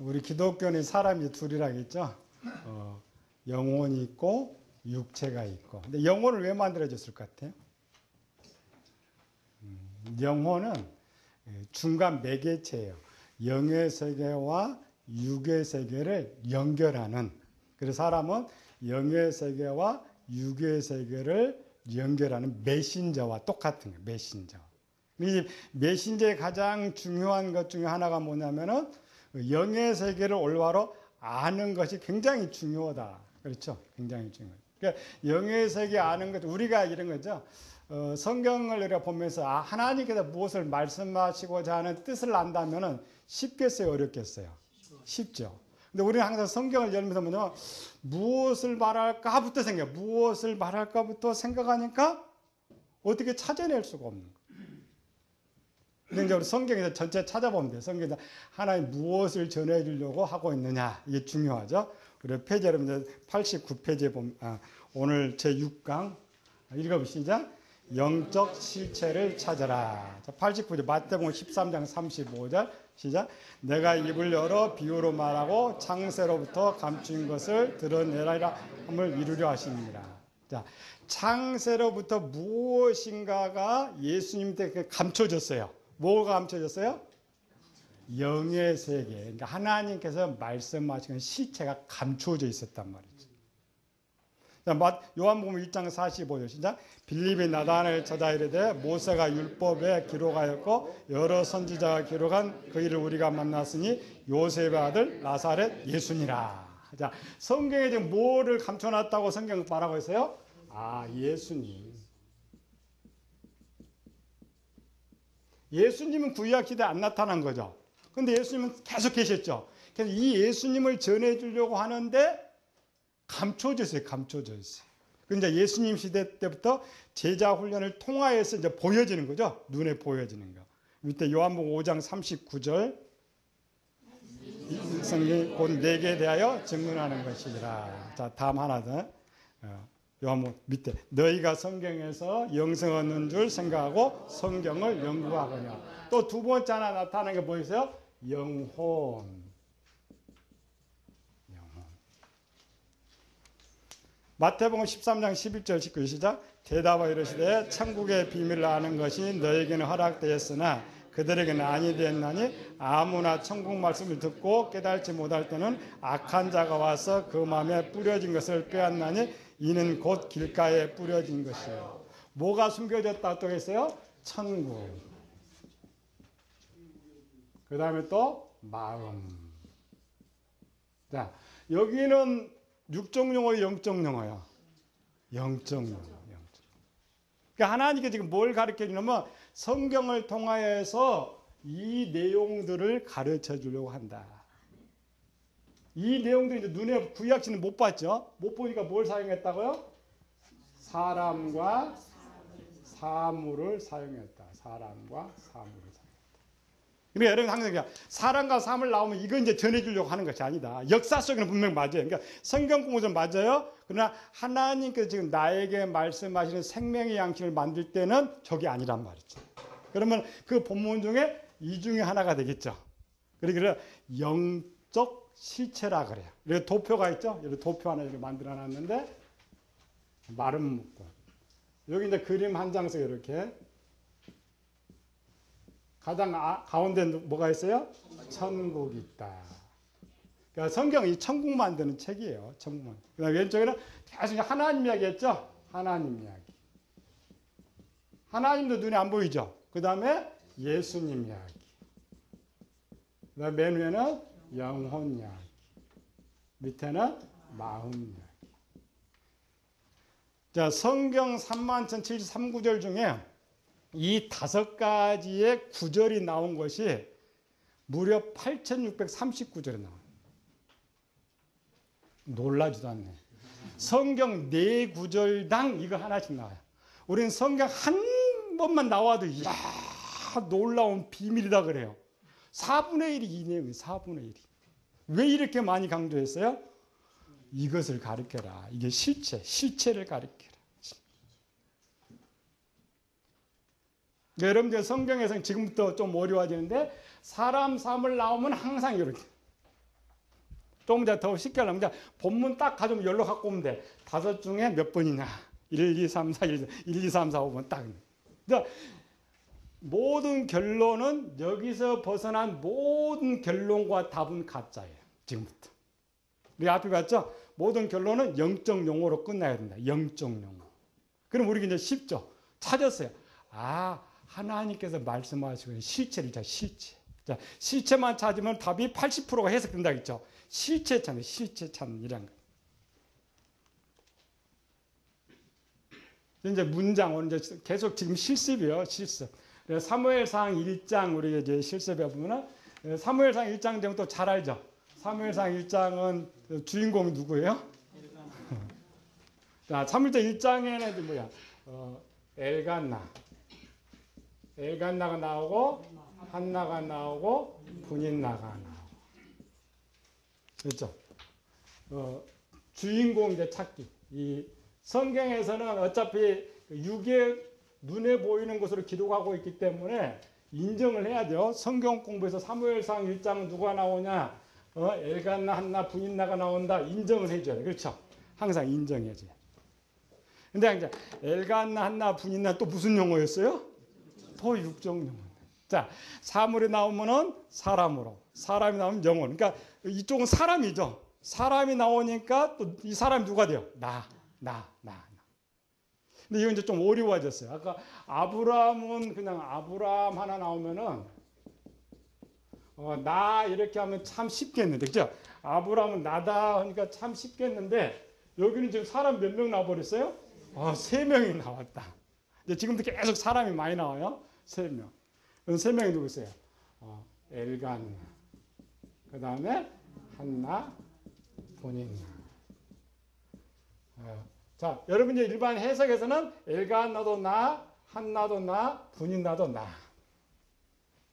우리 기독교는 사람이 둘이라겠죠. 어, 영혼이 있고 육체가 있고. 근데 영혼을 왜 만들어졌을 것 같아요? 음, 영혼은 중간 매개체예요. 영의 세계와 육의 세계를 연결하는. 그래서 사람은 영의 세계와 육의 세계를 연결하는 메신저와 똑같은 거예요. 메신저. 이 메신저의 가장 중요한 것 중에 하나가 뭐냐면은 영의 세계를 올바로 아는 것이 굉장히 중요하다. 그렇죠? 굉장히 중요해요. 그러니까 영의 세계 아는 것, 우리가 이런 거죠. 어, 성경을 우리가 보면서 아, 하나님께서 무엇을 말씀하시고자 하는 뜻을 안다면은 쉽겠어요, 어렵겠어요? 쉽죠. 근데 우리는 항상 성경을 열면서 뭐냐 무엇을 말할까부터 생각, 무엇을 말할까부터 생각하니까 어떻게 찾아낼 수가 없는 거예요. 우리 성경에서 전체 찾아보면 돼요. 성경에서 하나님 무엇을 전해주려고 하고 있느냐 이게 중요하죠. 우리 페이지 여러분 89페이지에 보면 아, 오늘 제 6강 읽어보시죠. 영적 실체를 찾아라. 자, 89절 마태복음 13장 35절 시작. 내가 입을 열어 비유로 말하고 창세로부터 감춘 것을 드러내라 함을 이루려 하십니다. 자, 창세로부터 무엇인가가 예수님 때 감춰졌어요. 뭐가 감춰졌어요? 영의 세계. 그러니까 하나님께서 말씀하신 실체가 감추어져 있었단 말이죠. 요한복음 1장 45절 시작. 빌립이 나단을 찾아 이르되 모세가 율법에 기록하였고 여러 선지자가 기록한 그 일을 우리가 만났으니 요셉의 아들 나사렛 예수니라. 자, 성경에 지금 뭐를 감춰놨다고 성경 말하고 있어요? 아, 예수님. 예수님은 구약 시대 안 나타난 거죠. 근데 예수님은 계속 계셨죠. 그래서 이 예수님을 전해 주려고 하는데 감춰졌어요. 감춰졌어요. 근데 예수님 시대 때부터 제자 훈련을 통하여서 이제 보여지는 거죠. 눈에 보여지는 거. 밑에 요한복음 5장 39절 성경이 곧 내게 대하여 증언하는 것이라. 자, 다음 하나 더. 어, 요한복음 밑에 너희가 성경에서 영생 얻는 줄 생각하고 성경을 연구하거냐. 또 두 번째 하나 나타나는 게 보이세요? 영혼. 마태복음 13장 11절 19 시작 대답하여 이르시되 천국의 비밀을 아는 것이 너에게는 허락되었으나 그들에게는 아니 되었나니 아무나 천국 말씀을 듣고 깨달지 못할 때는 악한 자가 와서 그 마음에 뿌려진 것을 빼앗나니 이는 곧 길가에 뿌려진 것이에요. 뭐가 숨겨졌다 또 했어요? 천국. 그 다음에 또 마음. 자, 여기는 육적 용어예요, 영적 용어예요? 영적 용어. 영적. 그러니까 하나님께 지금 뭘 가르쳐 주냐면 성경을 통하여서 이 내용들을 가르쳐 주려고 한다. 이 내용들이 이제 눈에 구약시는 못 봤죠? 못 보니까 뭘 사용했다고요? 사람과 사물을 사용했다. 사람과 사물을 사용했다. 그러니까 여러분 항상 그냥 사람과 사물 나오면 이건 이제 전해주려고 하는 것이 아니다. 역사 속에는 분명 맞아요. 그러니까 성경 공부는 맞아요. 그러나 하나님께서 지금 나에게 말씀하시는 생명의 양식을 만들 때는 저게 아니란 말이죠. 그러면 그 본문 중에 이 중에 하나가 되겠죠. 그러니까 영적 실체라 그래요. 여기 도표가 있죠. 여기 도표 하나 이렇게 만들어 놨는데 마름 묶고 여기 이제 그림 한 장씩 이렇게 가장 아, 가운데 뭐가 있어요? 천국이 있다. 그러니까 성경이 천국 만드는 책이에요. 천국만. 그다음 왼쪽에는 계속 하나님 이야기 했죠? 하나님 이야기. 하나님도 눈에 안 보이죠? 그 다음에 예수님 이야기. 그 다음에 맨 위에는 영혼 이야기. 밑에는 마음 이야기. 자, 성경 31,073구절 중에 이 다섯 가지의 구절이 나온 것이 무려 8,639절에 나와요. 놀라지도 않네. 성경 네 구절당 이거 하나씩 나와요. 우리는 성경 한 번만 나와도 이야 놀라운 비밀이다 그래요. 4분의 1이 이 내용이에요. 4분의 1이. 왜 이렇게 많이 강조했어요? 이것을 가르쳐라. 이게 실체, 실체를 가르쳐라. 여러분들 성경에서는 지금부터 좀 어려워지는데 사람 삼을 나오면 항상 이렇게. 조금 더 쉽게 하려면 본문 딱 가지고 열로 갖고 오면 돼. 다섯 중에 몇 번이냐. 1, 2, 3, 4, 1, 1 2, 3, 4, 5번 딱. 그러니까 모든 결론은 여기서 벗어난 모든 결론과 답은 가짜예요. 지금부터. 우리 앞에 봤죠? 모든 결론은 영적 용어로 끝나야 된다. 영적 용어. 그럼 우리 이제 쉽죠? 찾았어요. 아, 하나님께서 말씀하시고 실체를 자, 실체. 자, 실체만 찾으면 답이 80%가 해석된다 했죠. 실체 찾는, 실체 찾는 이란 거. 이제 문장 오늘 계속 지금 실습이요, 실습. 그래서 사무엘상 1장 우리 이제 실습해 보면은 사무엘상 1장 되면 또 잘 알죠. 사무엘상 1장은 주인공이 누구예요? 자, 사무엘상 1장에는 뭐야? 어, 엘간나. 엘간나가 나오고 한나가 나오고 분인나가 나오고. 그렇죠? 어, 주인공 이제 찾기. 이 성경에서는 어차피 육의 눈에 보이는 것으로 기록하고 있기 때문에 인정을 해야 돼요. 성경 공부에서 사무엘상 1장은 누가 나오냐? 어, 엘간나, 한나, 분인나가 나온다. 인정을 해줘야 돼. 그렇죠? 항상 인정해줘야 돼. 근데 이제 엘간나, 한나, 분인나 또 무슨 용어였어요? 또 육적 용어. 자, 사물이 나오면은 사람으로, 사람이 나오면 영혼. 그러니까 이쪽은 사람이죠. 사람이 나오니까 또 이 사람이 누가 돼요? 나, 나, 나. 근데 이건 이제 좀 어려워졌어요. 아까 아브라함은 그냥 아브라함 하나 나오면은 어, 나 이렇게 하면 참 쉽겠는데, 그죠? 아브라함은 나다 하니까 참 쉽겠는데 여기는 지금 사람 몇 명 나와버렸어요? 아, 세 명이 나왔다. 근데 지금도 계속 사람이 많이 나와요. 세 명. 세 명이 누구 있어요? 어, 엘간. 그 다음에 한나, 본인나. 어, 자, 여러분 이제 일반 해석에서는 엘간나도 나, 한 나도 나, 분인 나도 나.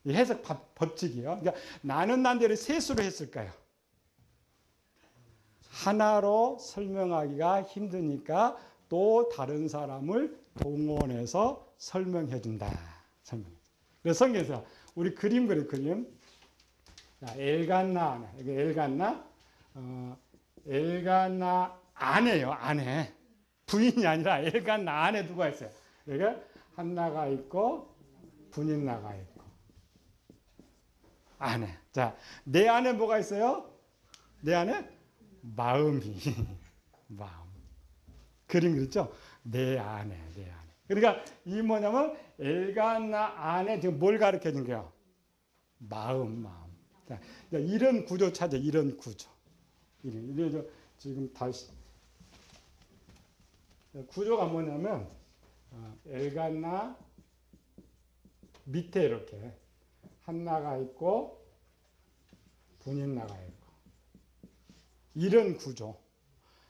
이 해석 법, 법칙이요. 그러니까 나는 난대로 셋으로 했을까요? 하나로 설명하기가 힘드니까 또 다른 사람을 동원해서 설명해 준다. 설명. 그래서 성경에서 우리 그림 그려 그림. 자, 엘간나, 엘간나, 어, 엘간나 아내요, 아내. 부인이 아니라 엘간나 아내 누가 있어요? 여기 한나가 있고 분인 나가 있고 아내. 자, 내 안에 뭐가 있어요? 내 안에 마음이 마음. 그림 그렇죠? 내 안에 내 안에. 그러니까 이 뭐냐면 엘간나 안에 지금 뭘 가르쳐 준 거야? 마음 마음. 자, 이런 구조 찾아 이런 구조. 이런 이런 지금 다시 구조가 뭐냐면 어, 엘간나 밑에 이렇게 한나가 있고 분인나가 있고 이런 구조.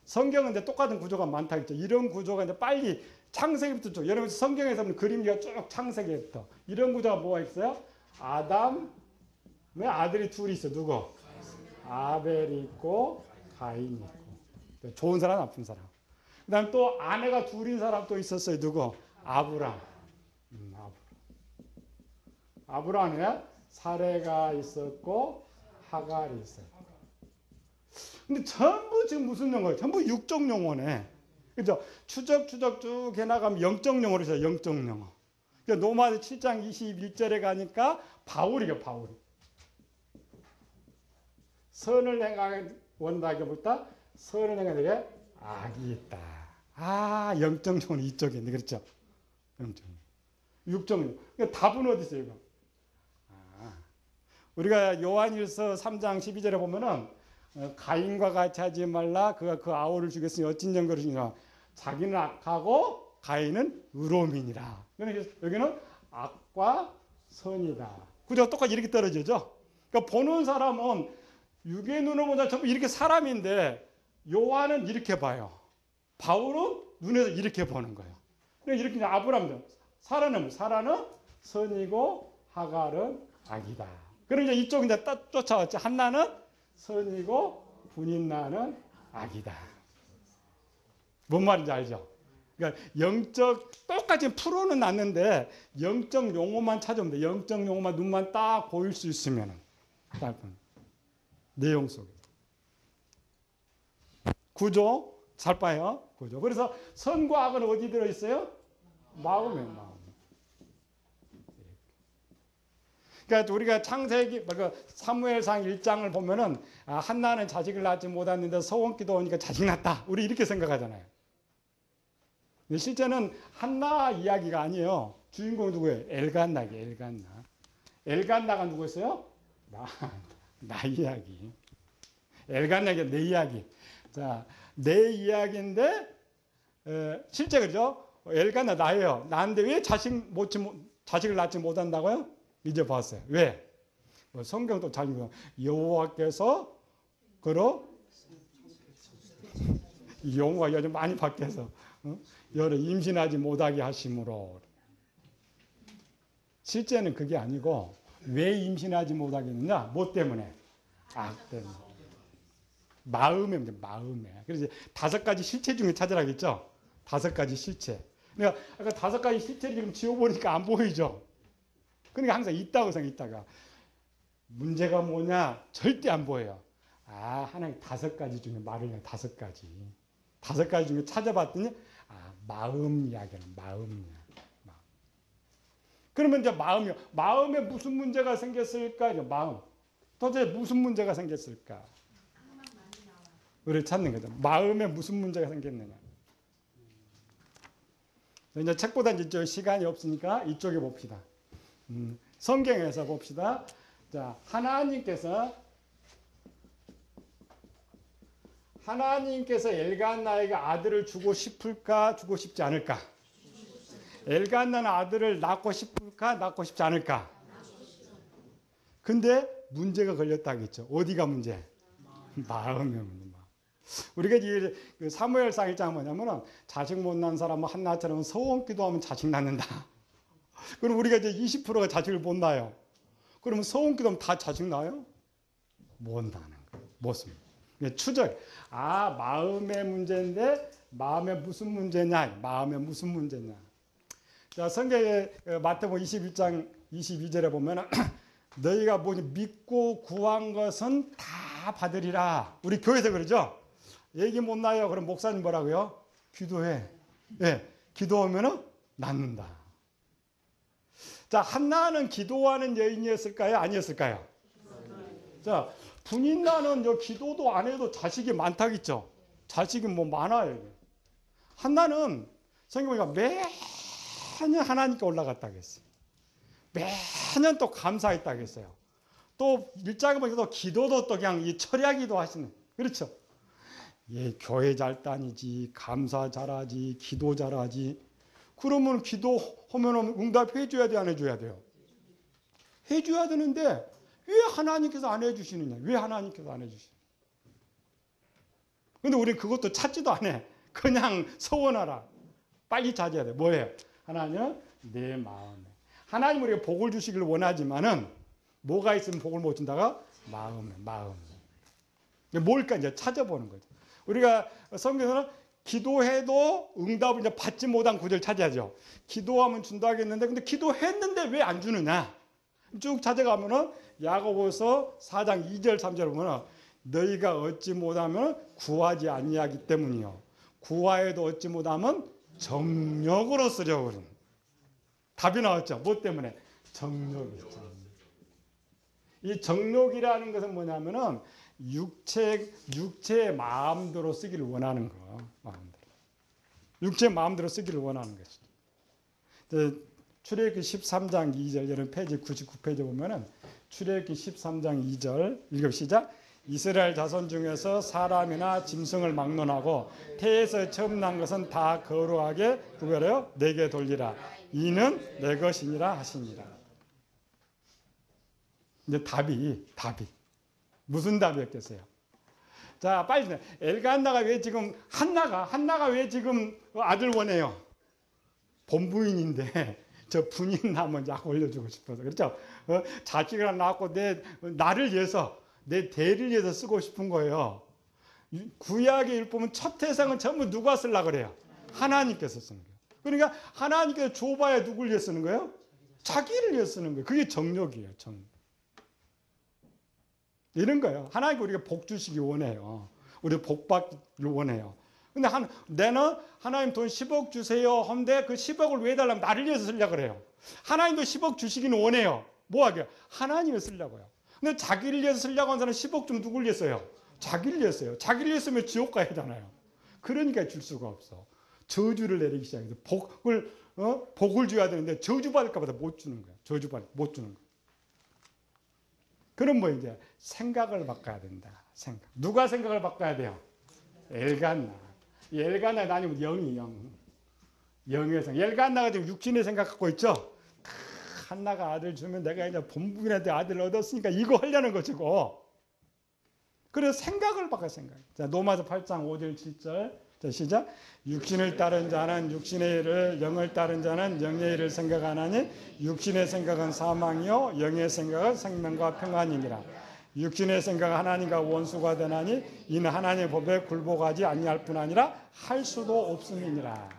성경은 이제 똑같은 구조가 많다 했죠. 이런 구조가 이제 빨리 창세기부터 쭉 여러분 성경에서는 그림기가 쭉 창세기부터 이런 구조가 뭐가 있어요? 아담 왜 아들이 둘이 있어 누구? 아벨이 있고 가인이 있고 좋은 사람 나쁜 사람. 그 다음 또 아내가 둘인 사람 또 있었어요 누구? 아브람. 음, 아브람. 아브람에 사례가 있었고 하갈이 있었고. 근데 전부 지금 무슨 용어예요? 전부 육적 용어네. 그죠? 추적 추적 쭉 해나가면 영적 용어로 있어요. 영적 용어. 그러니까 노마드 7장 21절에 가니까 바울이요, 바울. 선을 행하게 원다기보다 선을 행하게 악이 있다. 아, 이쪽에 있네. 그렇죠? 육적 용어. 그러니까 답은 어디 있어요, 이거? 아, 우리가 요한일서 3장 12절에 보면은 어, 가인과 같이 하지 말라. 그가 그 아우를 죽였으니 어찐 증거로니까 자기는 악하고 가인은 의로움이니라. 그러니까 여기는 악과 선이다. 구조가 똑같이 이렇게 떨어지죠. 그러니까 보는 사람은 육의 눈으로 보자 전부 이렇게 사람인데 요한은 이렇게 봐요. 바울은 눈에서 이렇게 보는 거예요. 이렇게 아브람도 사라는 사라는 선이고 하갈은 악이다. 그럼 이제 이쪽 이제 쫓아왔죠. 한나는 선이고 분인나는 악이다. 뭔 말인지 알죠? 그러니까 영적 똑같이 풀어는 놨는데 영적 용어만 찾으면 돼. 영적 용어만 눈만 딱 보일 수 있으면 딱 내용 속에 구조 잘 봐요. 구조. 그래서 선과 악은 어디 들어 있어요? 마음에 마음. 그러니까 우리가 창세기 그 사무엘상 1장을 보면은 아, 한나는 자식을 낳지 못했는데 소원기도 오니까 자식 낳다. 우리 이렇게 생각하잖아요. 근데 실제는 한나 이야기가 아니에요. 주인공 누구예요? 엘간나기 엘간나. 엘간나가 누구였어요? 나, 나 이야기. 엘간나가 내 이야기. 자, 내 이야기인데 에, 실제 그죠? 엘간나 나예요. 나인데 왜 자식 못 자식을 낳지 못한다고요? 이제 봤어요. 왜? 뭐 성경도 잘 읽어. 여호와께서 그로 용어가 요즘 많이 바뀌어서 어? 여러 임신하지 못하게 하심으로 실제는 그게 아니고 왜 임신하지 못하게 했느냐? 뭐 때문에? 악 때문에. 마음에 마음에. 그래서 다섯 가지 실체 중에 찾으라겠죠? 다섯 가지 실체. 그러니까 아까 다섯 가지 실체를 지금 지워보니까 안 보이죠? 그러니까 항상 있다고 생각했다가 문제가 뭐냐? 절대 안 보여요. 아, 하나님 다섯 가지 중에 말을 해 다섯 가지. 다섯 가지 중에 찾아봤더니 아, 마음 이야기는 마음 이야. 마음. 그러면 이제 마음이 마음에 무슨 문제가 생겼을까? 이제 마음. 도대체 무슨 문제가 생겼을까? 우리 찾는 거죠. 마음에 무슨 문제가 생겼느냐. 이제 책보다 이제 시간이 없으니까 이쪽에 봅시다. 음, 성경에서 봅시다. 자, 하나님께서 하나님께서 엘간나에게 아들을 주고 싶을까, 주고 싶지 않을까? 엘간나는 아들을 낳고 싶을까, 낳고 싶지 않을까? 근데 문제가 걸렸다겠죠. 어디가 문제? 마음의 문제. 우리가 이제 그 사무엘상 1장 뭐냐면은 자식 못 낳은 사람은 한나처럼 소원 기도하면 자식 낳는다. 그럼 우리가 이제 20%가 자식을 못 낳아요. 그러면 소원 기도하면 다 자식 낳아요? 못 낳는 거예요. 못습니다. 추적. 아, 마음의 문제인데 마음에 무슨 문제냐? 마음에 무슨 문제냐? 자, 성경에 어, 마태복음 21장 22절에 보면 너희가 뭐니 믿고 구한 것은 다 받으리라. 우리 교회에서 그러죠? 얘기 못 나요. 그럼 목사님 뭐라고요? 기도해. 예. 네, 기도하면은 낫는다. 자, 한나는 기도하는 여인이었을까요? 아니었을까요? 자, 분인나는 저 기도도 안 해도 자식이 많다겠죠. 자식이 뭐 많아요. 한나는 성경 보니까 매년 하나님께 올라갔다 그랬어요. 매년 또 감사했다 그랬어요. 또 밀장에 보니까 또 기도도 또 그냥 이 철야기도 하시는. 그렇죠. 예, 교회 잘 다니지, 감사 잘하지, 기도 잘하지. 그러면 기도하면 응답해 줘야 돼, 안 해줘야 돼요? 해 줘야 되는데 왜 하나님께서 안 해주시느냐? 왜 하나님께서 안 해주시느냐? 근데 우리 그것도 찾지도 않아. 그냥 소원하라. 빨리 찾아야 돼. 뭐예요? 하나님, 내 마음에. 하나님 우리가 복을 주시길 원하지만은 뭐가 있으면 복을 못 준다가 마음에, 마음에. 뭘까 이제 찾아보는 거죠. 우리가 성경에서는 기도해도 응답을 이제 받지 못한 구절 찾아야죠. 기도하면 준다 하겠는데 근데 기도했는데 왜 안 주느냐? 쭉 찾아가면은 야고보서 4장 2절 3절 보면 너희가 얻지 못하면 구하지 아니하기 때문이요. 구하여도 얻지 못하면 정력으로 쓰려고 그러는. 답이 나왔죠. 뭐 때문에? 정력이죠. 이 정력이라는 것은 뭐냐면은 육체 육체의 마음대로 쓰기를 원하는 거. 마음대로. 육체 마음대로 쓰기를 원하는 것이죠. 출애굽기 13장 2절 여러분 페이지 99페이지 보면은 출애굽기 13장 2절 읽어 시작. 이스라엘 자손 중에서 사람이나 짐승을 막론하고 태에서 처음 난 것은 다 거룩하게 누구래요? 내게 돌리라. 이는 내 것이니라 하시니라. 이제 답이 답이 무슨 답이었겠어요? 자, 빨리 엘간나가 왜 지금 한나가 한나가 왜 지금 아들 원해요? 본부인인데 저 분인 나면 약 올려주고 싶어서 그렇죠? 어? 자식을 낳고 내 나를 위해서 내 대를 위해서 쓰고 싶은 거예요. 구약의 일 보면 첫 태생은 전부 누가 쓸라 그래요? 하나님께서 쓰는 거예요. 그러니까 하나님께서 줘봐야 누굴 위해 쓰는 거예요? 자기를 위해 쓰는 거예요. 그게 정력이에요. 정. 이런 거예요. 하나님 우리가 복 주시기 원해요. 우리 복 받기를 원해요. 근데 한, 내는 하나님 돈 10억 주세요. 한데 그 10억을 왜 달라면 나를 위해서 쓰려고 그래요. 하나님도 10억 주시기는 원해요. 뭐 하게요? 하나님을 쓰려고요. 근데 자기를 위해서 쓰려고 하는 사람은 10억 좀 누굴 위해 써요? 자기를 위해 써요. 자기를 위해 쓰면 지옥 가야 하잖아요. 그러니까 줄 수가 없어. 저주를 내리기 시작해서 복을, 어? 복을 줘야 되는데 저주 받을까 봐못 주는 거야. 저주 받, 못 주는 거야. 그럼 뭐 이제 생각을 바꿔야 된다. 생각. 누가 생각을 바꿔야 돼요? 엘간나. 엘간나 아니면 영이 영. 영의 생각. 엘간나가 지금 육신의 생각 갖고 있죠? 한나가 아들 주면 내가 이제 본부인한테 아들 얻었으니까 이거 하려는 것이고. 그래서 생각을 바꿔 생각. 자, 노마서 8장 5절 7절. 자, 시작. 육신을 따른 자는 육신의 일을, 영을 따른 자는 영의 일을 생각하나니 육신의 생각은 사망이요 영의 생각은 생명과 평안이니라. 육신의 생각은 하나님과 원수가 되나니 이는 하나님의 법에 굴복하지 아니할 뿐 아니라 할 수도 없음이니라.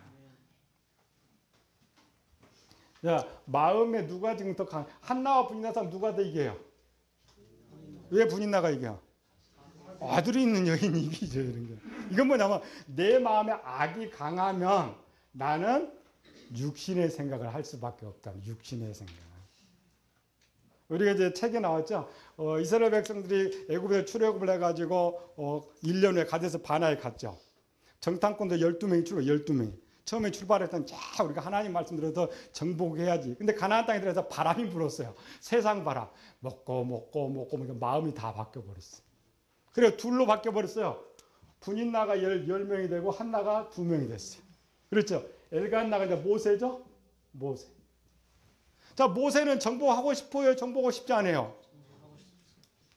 야, 마음에 누가 지금 더 강, 한나와 분인나 사람 누가 더 이겨요? 왜 분인나가 이겨? 아들이 있는 여인이 이기죠, 이런 게. 이건 뭐냐면, 내 마음에 악이 강하면 나는 육신의 생각을 할 수밖에 없다. 육신의 생각. 우리가 이제 책에 나왔죠. 어, 이스라엘 백성들이 애굽에 출애굽을 해가지고 어, 1년 후에 가데스 바나에 갔죠. 정탐꾼도 12명이 출발, 12명이. 처음에 출발했던 자 우리가 하나님 말씀 들어서 정복해야지. 근데 가나안 땅에 들어서 바람이 불었어요. 세상 바람. 먹고 먹고 먹고 먹고 마음이 다 바뀌어 버렸어. 그래 둘로 바뀌어 버렸어요. 분인나가 열, 열 명이 되고 한나가 두 명이 됐어요. 그렇죠. 엘간나가 이제 모세죠. 모세. 자 모세는 정복하고 싶어요. 정복하고 싶지 않아요.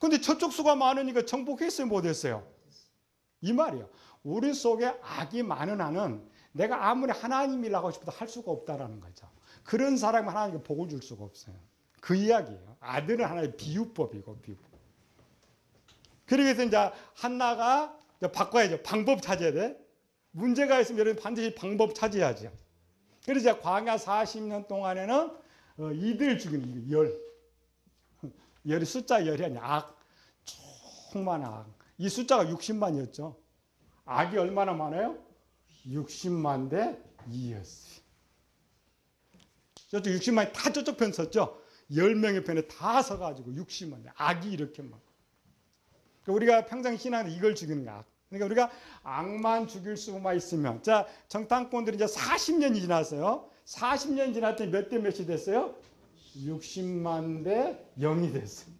근데 저쪽 수가 많으니까 정복했어요. 못했어요. 이 말이에요. 우리 속에 악이 많은 한은 내가 아무리 하나님이라고 싶어도 할 수가 없다라는 거죠. 그런 사람이 하나님께 복을 줄 수가 없어요. 그 이야기예요. 아들은 하나의 비유법이고 비유법. 그래서 이제 한나가 이제 바꿔야죠. 방법 찾아야 돼. 문제가 있으면 여러분 반드시 방법 찾아야죠. 그래서 광야 40년 동안에는 어, 이들 죽이는 열. 열이 숫자 열이 아니야. 악. 충만 악. 이 숫자가 60만이었죠. 악이 얼마나 많아요? 60만 대 2였어요. 저쪽 60만이 다 저쪽 편 섰죠. 10명의 편에 다 서가지고 60만 대. 악이 이렇게 막. 그러니까 우리가 평생 신앙에 이걸 죽이는 거야. 그러니까 우리가 악만 죽일 수만 있으면. 자, 정탐꾼들이 이제 40년이 지났어요. 40년 지났더니 몇 대 몇이 됐어요? 60만 대 0이 됐어요.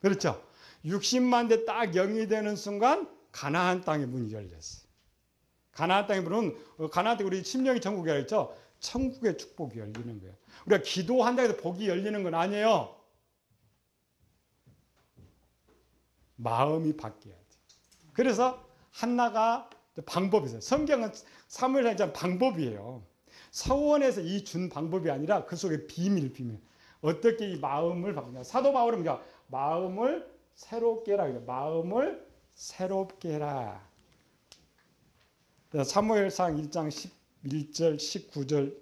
그렇죠? 60만 대 딱 0이 되는 순간 가나안 땅의 문이 열렸어요. 가나안 땅의 문은 어, 가나안 땅 우리 심령이 천국이 열렸죠. 천국의 축복이 열리는 거예요. 우리가 기도한다고 해서 복이 열리는 건 아니에요. 마음이 바뀌어야 돼. 그래서 한나가 방법이 있어요. 성경은 사무엘상 방법이에요. 서원에서 이 준 방법이 아니라 그 속에 비밀, 비밀. 어떻게 이 마음을 바꾸냐. 사도 바울은 마음을 새롭게 해라. 마음을 새롭게 해라. 사무엘상 1장 11절, 19절,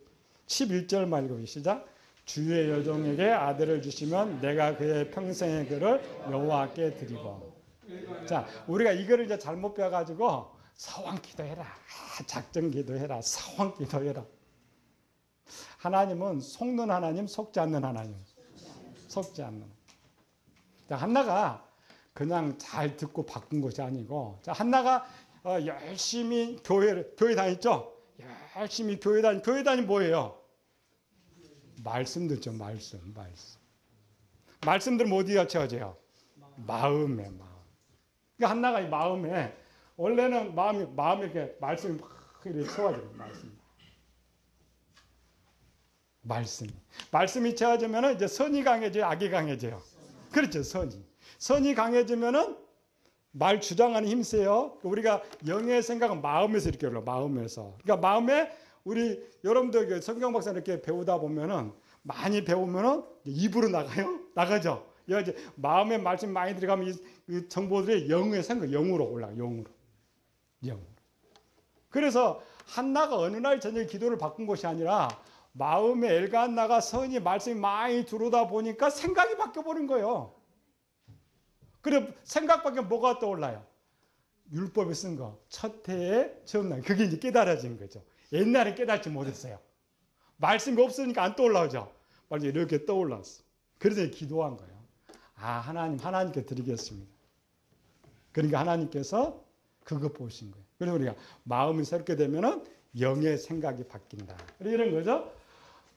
11절만 읽어보시 시작. 주의 여종에게 아들을 주시면 내가 그의 평생의 그를 여호와께 드리고. 자, 우리가 이거를 이제 잘못 배워가지고 서왕 기도해라. 아, 작정 기도해라. 서왕 기도해라. 하나님은 속는 하나님, 속지 않는 하나님. 속지 않는. 자, 한나가 그냥 잘 듣고 바꾼 것이 아니고, 자, 한나가 어, 열심히 교회를, 교회 다녔죠? 열심히 교회 다니, 교회 다니 뭐예요? 말씀 듣죠, 말씀, 말씀. 말씀들 어디가 채워져요? 마음에, 마음. 그러니까 한나가 이 마음에, 원래는 마음이, 마음에 이렇게 말씀이 막 이렇게 채워져요, 말씀. 말씀이. 말씀이 채워지면 이제 선이 강해져요, 악이 강해져요. 그렇죠, 선이. 선이 강해지면은 말 주장하는 힘 세요. 우리가 영의 생각은 마음에서 이렇게 올라, 마음에서. 그러니까 마음에 우리 여러분들 성경 박사 이렇게 배우다 보면은 많이 배우면은 입으로 나가요? 나가죠? 이제 마음에 말씀 많이 들어가면 이 정보들이 영의 생각, 영으로 올라가, 영으로. 영. 그래서 한나가 어느 날 저녁에 기도를 바꾼 것이 아니라 마음에 엘가한나가 선이 말씀이 많이 들어오다 보니까 생각이 바뀌어 버린 거예요. 그래 생각밖에 뭐가 떠올라요? 율법에 쓴 거. 첫 해에 처음 날. 그게 이제 깨달아진 거죠. 옛날에 깨닫지 못했어요. 말씀이 없으니까 안 떠올라오죠. 빨리 이렇게 떠올랐어. 그래서 기도한 거예요. 아, 하나님, 하나님께 드리겠습니다. 그러니까 하나님께서 그거 보신 거예요. 그래서 우리가 마음이 새롭게 되면은 영의 생각이 바뀐다. 이런 거죠.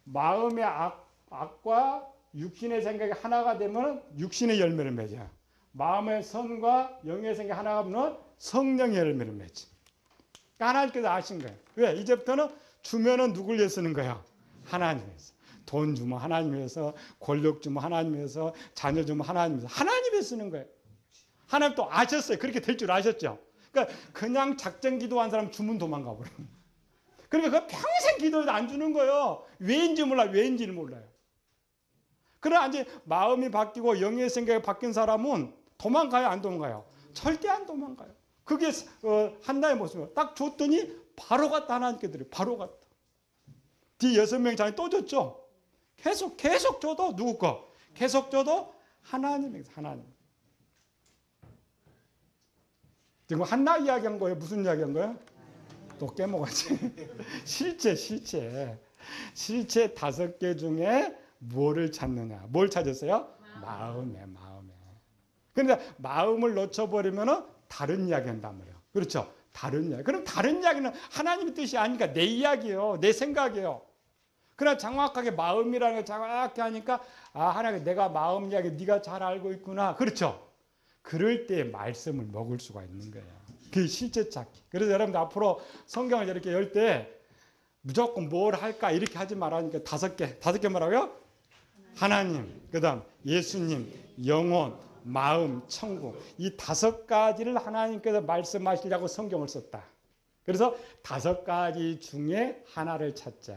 마음의 악, 악과 육신의 생각이 하나가 되면 육신의 열매를 맺어요. 마음의 선과 영의 생각이 하나가 되면 성령의 열매를 맺지. 하나님께서 아신 거예요. 왜? 이제부터는 주면은 누굴 위해 쓰는 거야? 하나님 위해서. 돈 주면 하나님 위해서, 권력 주면 하나님 위해서, 자녀 주면 하나님 위해서. 하나님 위해 쓰는 거예요. 하나님 또 아셨어요. 그렇게 될 줄 아셨죠? 그러니까 그냥 작전 기도한 사람 주문 도망가 버려. 그러니까 그 평생 기도해도 안 주는 거예요. 왜인지 몰라, 왜인지를 몰라요. 그러나 이제 마음이 바뀌고 영의 생각이 바뀐 사람은 도망가요, 안 도망가요? 절대 안 도망가요. 그게 어, 한나의 모습이에요. 딱 줬더니 바로 갔다 하나님께 드려 바로 갔다. 뒤 여섯 명 장이 또 줬죠. 계속 계속 줘도 누구 거? 계속 줘도 하나님의 하나님. 지금 한나 이야기한 거예요. 무슨 이야기한 거예요? 또 깨먹었지. 실체, 실체. 실체 다섯 개 중에 뭐를 찾느냐? 뭘 찾았어요? 마음에, 마음에. 그러니까 마음을 놓쳐버리면 다른 이야기 한단 말이에요. 그렇죠? 다른 이야기. 그럼 다른 이야기는 하나님의 뜻이 아니니까 내 이야기예요. 내 생각이에요. 그러나 정확하게 마음이라는 걸 정확히 하니까 아 하나님 내가 마음 이야기 네가 잘 알고 있구나. 그렇죠? 그럴 때 말씀을 먹을 수가 있는 거예요. 그 실제 찾기. 그래서 여러분들 앞으로 성경을 이렇게 열 때 무조건 뭘 할까 이렇게 하지 말라니까 다섯 개. 다섯 개 뭐라고요? 하나님, 그다음 예수님, 영혼, 마음, 천국. 이 다섯 가지를 하나님께서 말씀하시려고 성경을 썼다. 그래서 다섯 가지 중에 하나를 찾자.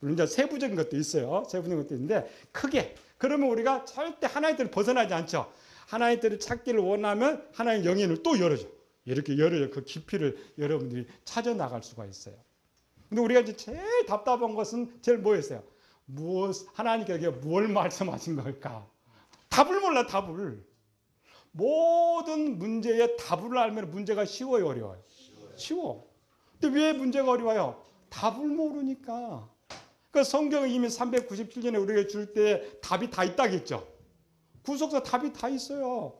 물론 이제 세부적인 것도 있어요. 세부적인 것도 있는데 크게 그러면 우리가 절대 하나의 뜻을 벗어나지 않죠. 하나의 뜻을 찾기를 원하면 하나의 영인을 또 열어줘. 이렇게 열어요. 그 깊이를 여러분들이 찾아 나갈 수가 있어요. 근데 우리가 이제 제일 답답한 것은 제일 뭐였어요? 무엇 하나님께서 뭘 말씀하신 걸까? 답을 몰라 답을. 모든 문제의 답을 알면 문제가 쉬워요, 어려워요? 쉬워. 근데 왜 문제가 어려워요? 답을 모르니까. 그 성경은 이미 397년에 우리에게 줄 때 답이 다 있다겠죠. 구속사 답이 다 있어요.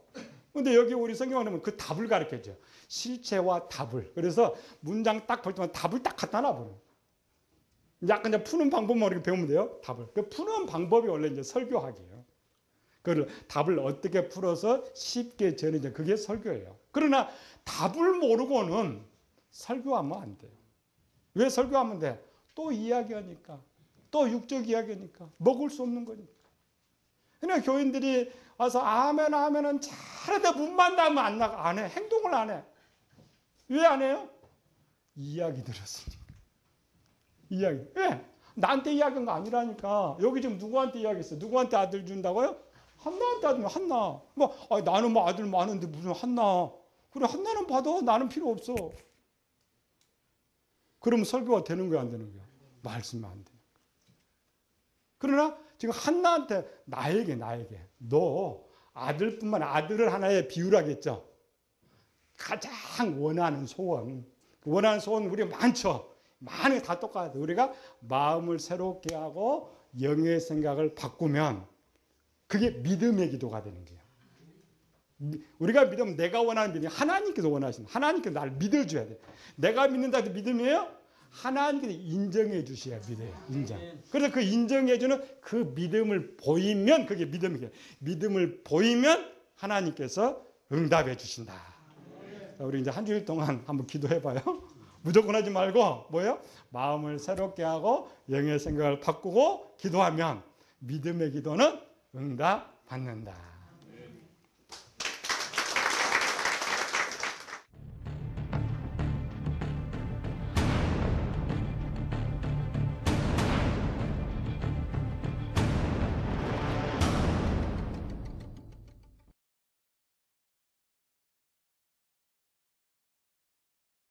근데 여기 우리 성경을 보면 그 답을 가르쳐줘. 실체와 답을. 그래서 문장 딱 볼 때마다 답을 딱 갖다 놔버려. 약간 이제 푸는 방법만 우리가 배우면 돼요. 답을. 그 푸는 방법이 원래 이제 설교학이에요. 그걸 답을 어떻게 풀어서 쉽게 전해져. 그게 설교예요. 그러나 답을 모르고는 설교하면 안 돼요. 왜 설교하면 돼? 또 이야기하니까. 또 육적 이야기니까 먹을 수 없는 거니까. 그냥 교인들이 와서 아멘 아멘은 잘하다 문만 닿으면 안 나가 안 해. 행동을 안 해. 왜 안 해요? 이야기 들었으니까. 이야기. 왜? 나한테 이야기한 거 아니라니까. 여기 지금 누구한테 이야기했어? 누구한테 아들 준다고요? 한나한테 아들 한나. 뭐 아, 나는 뭐 아들 많은데 무슨 한나. 그래 한나는 받아. 나는 필요 없어. 그러면 설교가 되는 거야 안 되는 거야? 말씀이 안 돼. 그러나 지금 한나한테 나에게 나에게 너 아들뿐만 아들을 하나의 비유라겠죠. 가장 원하는 소원 원하는 소원 우리 많죠. 많이 다 똑같아. 우리가 마음을 새롭게 하고 영의 생각을 바꾸면 그게 믿음의 기도가 되는 거예요. 우리가 믿으면 내가 원하는 믿음, 하나님께서 원하시는 하나님께서 나를 믿어줘야 돼. 내가 믿는다 해도 믿음이에요? 하나님께서 인정해 주셔야 믿어요. 인정. 그래서 그 인정해 주는 그 믿음을 보이면 그게 믿음이에요. 믿음을 보이면 하나님께서 응답해 주신다. 우리 이제 한 주일 동안 한번 기도해 봐요. 무조건 하지 말고 뭐예요? 마음을 새롭게 하고 영의 생각을 바꾸고 기도하면 믿음의 기도는 응답 받는다.